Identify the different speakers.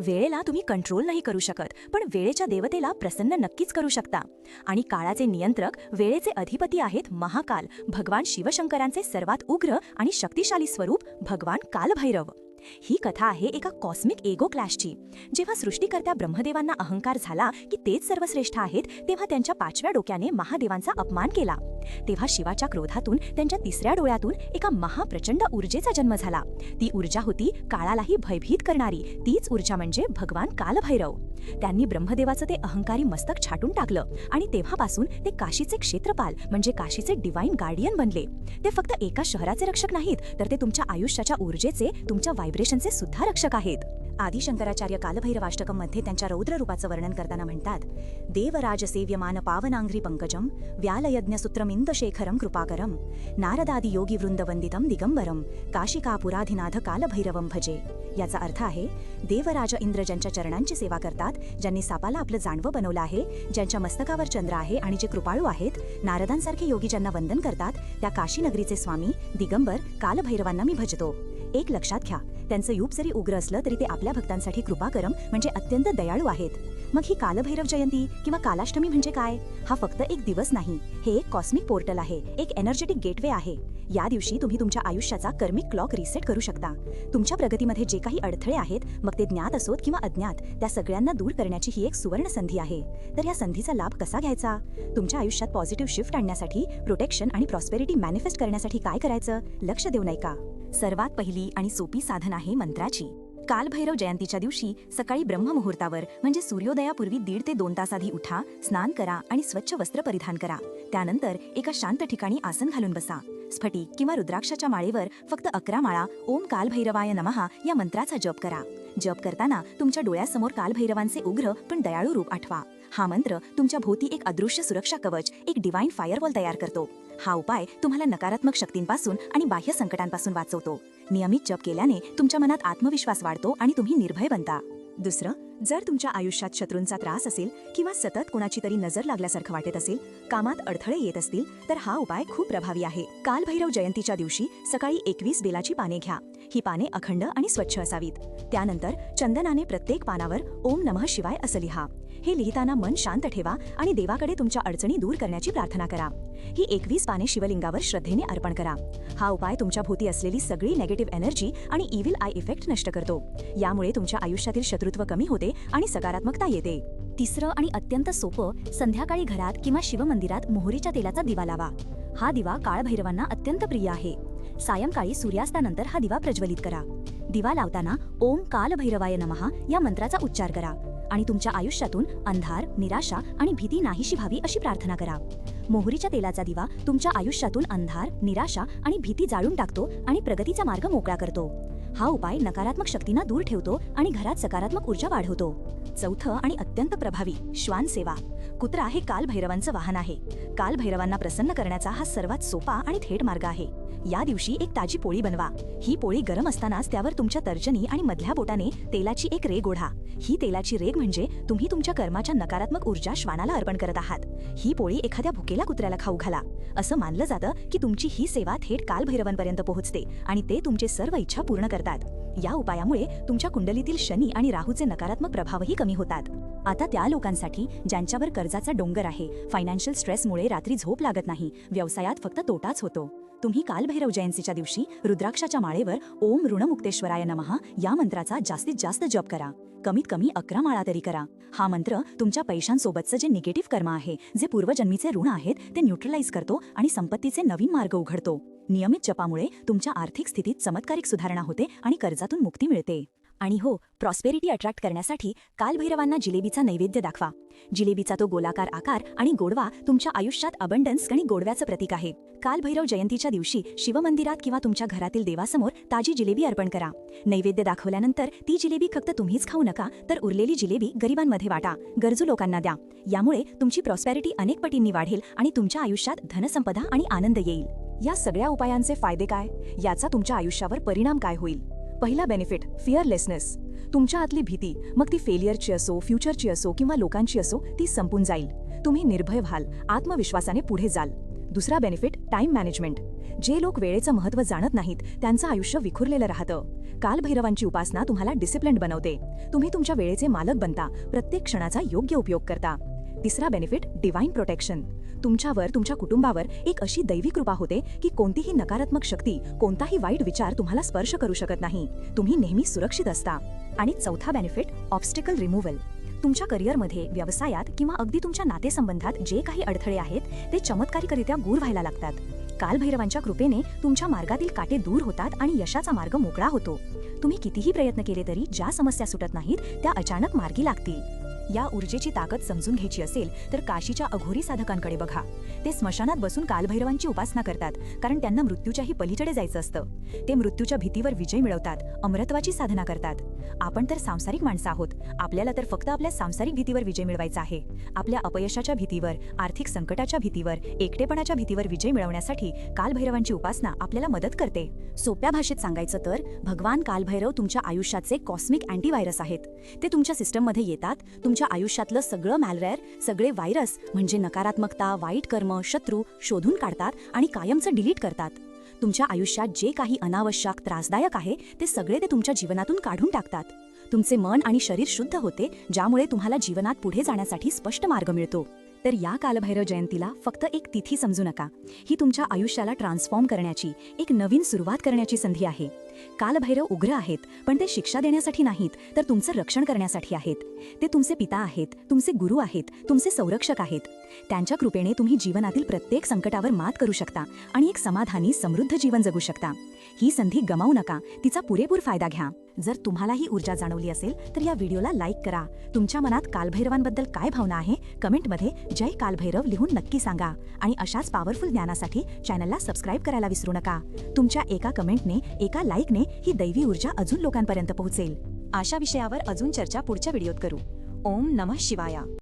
Speaker 1: वेळेला तुम्ही कंट्रोल नाही करू शकत पण वेळेच्या देवतेला प्रसन्न नक्कीच करू शकता. आणि काळाचे नियंत्रक वेळेचे अधिपती आहेत महाकाल भगवान शिवशंकरांचे सर्वात उग्र आणि शक्तिशाली स्वरूप भगवान कालभैरव. ही कथा आहे एका कॉस्मिक एगो क्लॅशची जेव्हा सृष्टीकर्त्या ब्रह्मदेवांना अहंकार झाला की तेच सर्वश्रेष्ठ आहेत तेव्हा त्यांच्या पाचव्या डोक्याने महादेवांचा अपमान केला. तेव्हा शिवाच्या क्रोधातून त्यांच्या तिसऱ्या डोळ्यातून एका महाप्रचंड ऊर्जेचा जन्म झाला. ती ऊर्जा होती काळालाही भयभीत करणारी. तीच ऊर्जा म्हणजे भगवान कालभैरव. त्यांनी ब्रह्मदेवाचं ते अहंकारी मस्तक छाटून टाकलं आणि तेव्हापासून ते काशीचे क्षेत्रपाल म्हणजे काशीचे डिवाईन गार्डियन बनले. ते फक्त एका शहराचे रक्षक नाहीत तर ते तुमच्या आयुष्याच्या ऊर्जेचे तुमच्या व्हायब्रेशनचे सुद्धा रक्षक आहेत. आदिशंकराचार्य कालभैरवाष्टकममध्ये त्यांच्या रौद्र रूपाचं वर्णन करताना म्हणतात देवराज सेव्यमान पावनांघ्री पंकजम व्यालयज्ञसूत्रमिंद शेखरम कृपाकरम नारदादी योगी वृंद वंदितम दिगंबरम काशिकापुराधिनाथ कालभैरवम भजे. याचा अर्थ आहे देवराज इंद्र ज्यांच्या चरणांची सेवा करतात ज्यांनी सापाला आपलं जाणवं बनवलं आहे ज्यांच्या मस्तकावर चंद्र आहे आणि जे कृपाळू आहेत नारदांसारखे योगी ज्यांना वंदन करतात त्या काशीनगरीचे स्वामी दिगंबर कालभैरवांना मी भजतो. एक लक्षात घ्या. त्यांचं युग जरी उग्र असलं तरी ते आपल्या भक्तांसाठी कृपाकरम म्हणजे अत्यंत दयाळू आहेत. मग ही कालभैरव जयंती किंवा कालाष्टमी म्हणजे काय? हा फक्त एक दिवस नाही हे एक कॉस्मिक पोर्टल आहे एक एनर्जेटिक गेटवे आहे. या दिवशी तुम्ही तुमच्या आयुष्याचा कर्मिक क्लॉक रिसेट करू शकता. तुमच्या प्रगतीमध्ये जे काही अडथळे आहेत मग ते ज्ञात असोत किंवा अज्ञात त्या सगळ्यांना दूर करण्याची ही एक सुवर्ण संधी आहे. तर या संधीचा लाभ कसा घ्यायचा? तुमच्या आयुष्यात पॉझिटिव्ह शिफ्ट आणण्यासाठी प्रोटेक्शन आणि प्रॉस्पेरिटी मॅनिफेस्ट करण्यासाठी काय करायचं? लक्ष देऊ नये का? सर्वात पहिली आणि सोपी साधन आहे मंत्राची. कालभैरव जयंतीच्या दिवशी सकाळी ब्रह्ममुहूर्तावर म्हणजे सूर्योदयापूर्वी दीड ते दोन तास आधी उठा स्नान करा आणि स्वच्छ वस्त्र परिधान करा. त्यानंतर एका शांत ठिकाणी आसन घालून बसा. स्फटिक किंवा रुद्राक्षाच्या माळेवर फक्त अकरा माळा ओम कालभैरवाय नमहा या मंत्राचा जप करा. जप करताना तुमच्या डोळ्यासमोर कालभैरवांचे उग्र पण दयाळू रूप आठवा. हा मंत्र तुमच्या भोवती एक अदृश्य सुरक्षा कवच एक डिवाइन फायरवॉल तयार करतो. हा उपाय तुम्हाला नकारात्मक शक्तींपासून आणि बाह्य संकटांपासून वाचवतो. नियमित जप केल्याने तुमच्या मनात आत्मविश्वास वाढतो आणि तुम्ही निर्भय बनता. दुसरं जर तुमच्या आयुष्यात शत्रूंचा त्रास असेल किंवा सतत कोणाची तरी नजर लागल्यासारखं वाटत असेल कामात अडथळे येत असतील तर हा उपाय खूप प्रभावी आहे. कालभैरव जयंतीच्या दिवशी सकाळी एकवीस बेलाची पाने घ्या. ही पाने अखंड आणि स्वच्छ असावीत. त्यानंतर चंदनाने प्रत्येक पानावर ओम नमः शिवाय असं लिहा. हे लिहिताना मन शांत ठेवा आणि देवाकडे तुमच्या अडचणी दूर करण्याची प्रार्थना करा. ही एकवीस पाने शिवलिंगावर श्रद्धेने अर्पण करा. हा उपाय तुमच्या भोवती असलेली सगळी नेगेटिव्ह एनर्जी आणि इव्हिल आय इफेक्ट नष्ट करतो. यामुळे तुमच्या आयुष्यातील शत्रुत्व कमी होते आणि सकारात्मकता येते. तिसरं आणि अत्यंत सोपं संध्याकाळी घरात किंवा शिवमंदिरात मोहरीच्या तेलाचा दिवा लावा. हा दिवा काळभैरवांना अत्यंत प्रिय आहे. सायंकाळी सूर्यास्तानंतर हा दिवा प्रज्वलित करा. दिवा लावताना ओम कालभैरवाय नमहा या मंत्राचा उच्चार करा. आणि तुमच्या आयुष्यातून अंधार निराशा आणि भीती नाहीशी व्हावी अशी प्रार्थना करा. मोहरीच्या तेलाचा दिवा तुमच्या आयुष्यातून अंधार निराशा आणि भीती जाळून टाकतो आणि प्रगतीचा मार्ग मोकळा करतो. हा उपाय नकारात्मक शक्तींना दूर ठेवतो आणि घरात सकारात्मक ऊर्जा वाढवतो. चौथं आणि अत्यंत प्रभावी श्वान सेवा. कुत्रा हे कालभैरवांचं वाहन आहे. कालभैरवांना प्रसन्न करण्याचा हा सर्वात सोपा आणि थेट मार्ग आहे. या दिवशी एक ताजी पोळी बनवा. ही पोळी गरम असतानाच त्यावर तुमच्या तर्जनी आणि मधल्या बोटाने तेलाची एक रेग ओढा. ही तेलाची रेग म्हणजे तुम्ही तुमच्या कर्माच्या नकारात्मक ऊर्जा श्वानाला अर्पण करत आहात. ही पोळी एखाद्या भुकेला कुत्र्याला खाऊ घाला. असं मानलं जातं की तुमची ही सेवा थेट कालभैरवांपर्यंत पोहोचते आणि ते तुमचे सर्व इच्छा पूर्ण करतात. या उपायामुळे तुमच्या कुंडलीतील शनी आणि राहूचे नकारात्मक प्रभावही कमी होतात. आता त्या लोकांसाठी ज्यांच्यावर कर्जाचा डोंगर आहे फायनान्शियल स्ट्रेसमुळे रात्री झोप लागत नाही व्यवसायात फक्त तोटाच होतो. तुम्ही कालभैरव जयंतीच्या दिवशी रुद्राक्षाच्या माळेवर ओम ऋणमुक्तेश्वराय नमहा या मंत्राचा जास्तीत जास्त जप करा. कमीत कमी अकरा माळा तरी करा. हा मंत्र तुमच्या पैशांसोबतचं जे निगेटिव्ह कर्म आहे जे पूर्वजन्मीचे ऋण आहेत ते न्यूट्रलाइज करतो आणि संपत्तीचे नवीन मार्ग उघडतो. नियमित जपामुळे तुमच्या आर्थिक स्थितीत चमत्कारिक सुधारणा होते आणि कर्जातून मुक्ती मिळते. आणि हो प्रॉस्पेरिटी अट्रॅक्ट करण्यासाठी कालभैरवांना जिलेबीचा नैवेद्य दाखवा. जिलेबीचा तो गोलाकार आकार आणि गोडवा तुमच्या आयुष्यात अबंडन्स आणि गोडव्याचं प्रतीक आहे. कालभैरव जयंतीच्या दिवशी शिवमंदिरात किंवा तुमच्या घरातील देवासमोर ताजी जिलेबी अर्पण करा. नैवेद्य दाखवल्यानंतर ती जिलेबी फक्त तुम्हीच खाऊ नका तर उरलेली जिलेबी गरिबांमध्ये वाटा. गरजू लोकांना द्या. यामुळे तुमची प्रॉस्पॅरिटी अनेक पटींनी वाढेल आणि तुमच्या आयुष्यात धनसंपदा आणि आनंद येईल. या सगळ्या उपायांचे फायदे काय? याचा तुमच्या आयुष्यावर परिणाम काय होईल? पहिला बेनिफिट फिअरलेसनेस तुमच्या आतली भीती मग ती फेलियरची असो फ्युचरची असो किंवा लोकांची असो ती संपून जाईल. तुम्ही निर्भय व्हाल आत्मविश्वासाने पुढे जाल. दुसरा बेनिफिट टाइम मॅनेजमेंट जे लोक वेळेचं महत्त्व जाणत नाहीत त्यांचं आयुष्य विखुरलेलं राहतं. कालभैरवांची उपासना तुम्हाला डिसिप्लिन बनवते. तुम्ही तुमच्या वेळेचे मालक बनता प्रत्येक क्षणाचा योग्य उपयोग करता. तिसरा बेनिफिट डिवाइन प्रोटेक्शन तुमच्यावर तुमच्या कुटुंबावर एक अशी दैवी कृपा होते की कोणतीही नकारात्मक शक्ती कोणताही वाईट विचार तुम्हाला स्पर्श करू शकत नाही. तुम्ही नेहमी सुरक्षित असता. आणि चौथा बेनिफिट ऑब्स्टिकल रिमूव्हल तुमच्या करिअरमध्ये व्यवसायात किंवा अगदी तुमच्या नातेसंबंधात जे काही अडथळे आहेत ते चमत्कारिकरित्या दूर व्हायला लागतात. कालभैरवांच्या कृपेने तुमच्या मार्गातील काटे दूर होतात आणि यशाचा मार्ग मोकळा होतो. तुम्ही कितीही प्रयत्न केले तरी ज्या समस्या सुटत नाहीत त्या अचानक मार्गी लागतील. या ऊर्जेची ताकद समजून घ्यायची असेल तर काशीच्या अघोरी साधकांकडे बघा. ते स्मशानात बसून कालभैरवांची उपासना करतात कारण त्यांना मृत्यूच्याही पलीकडे जायचं असतं. ते मृत्यूच्या भीतीवर विजय मिळवतात अमरत्वाची साधना करतात. आपण तर सांसारिक माणसं आहोत. आपल्याला तर फक्त आपल्या सांसारिक भीतीवर विजय मिळवायचा आहे. आपल्या अपयशाच्या भीतीवर आर्थिक संकटाच्या भीतीवर एकटेपणाच्या भीतीवर विजय मिळवण्यासाठी कालभैरवांची उपासना आपल्याला मदत करते. सोप्या भाषेत सांगायचं तर भगवान कालभैरव तुमच्या आयुष्याचे कॉस्मिक अँटीव्हायरस आहेत. ते तुमच्या सिस्टममध्ये येतात तुमच्या आयुष्यातलं सगळं मॅलवेअर सगळे व्हायरस म्हणजे नकारात्मकता वाईट कर्म शत्रू शोधून काढतात आणि कायमचं डिलीट करतात. तुमच्या आयुष्यात जे काही अनावश्यक त्रासदायक आहे ते सगळे ते तुमच्या जीवनातून काढून टाकतात. तुमचे मन आणि शरीर शुद्ध होते ज्यामुळे तुम्हाला जीवनात पुढे जाण्यासाठी स्पष्ट मार्ग मिळतो. तर या कालभैरव जयंतीला फक्त एक तिथी समजू नका. ही तुमच्या आयुष्याला ट्रान्सफॉर्म करण्याची एक नवीन सुरुवात करण्याची संधी आहे. कालभैरव उग्र आहेत पण ते शिक्षा देण्यासाठी नाहीत तर तुमचं रक्षण करण्यासाठी आहेत. ते तुमचे पिता आहेत तुमचे गुरु आहेत तुमचे संरक्षक आहेत. त्यांच्या कृपेने तुम्ही जीवनातील प्रत्येक संकटावर मात करू शकता आणि एक समाधानी समृद्ध जीवन जगू शकता. ही संधी गमावू नका तिचा पुरेपूर फायदा घ्या. जर तुम्हाला ही ऊर्जा जाणवली असेल तर या व्हिडिओला लाईक करा. तुमच्या मनात कालभैरवांबद्दल काय भावना आहे कमेंटमध्ये जय कालभैरव लिहून नक्की सांगा. आणि अशाच पॉवरफुल ज्ञानासाठी चॅनलला सबस्क्राईब करायला विसरू नका. तुमच्या एका कमेंटने एका ऐकणे ही दैवी ऊर्जा अजून लोकांपर्यंत पोहोचेल. अशा विषयावर अजून चर्चा पुढच्या व्हिडिओत करू. ओम नमः शिवाया.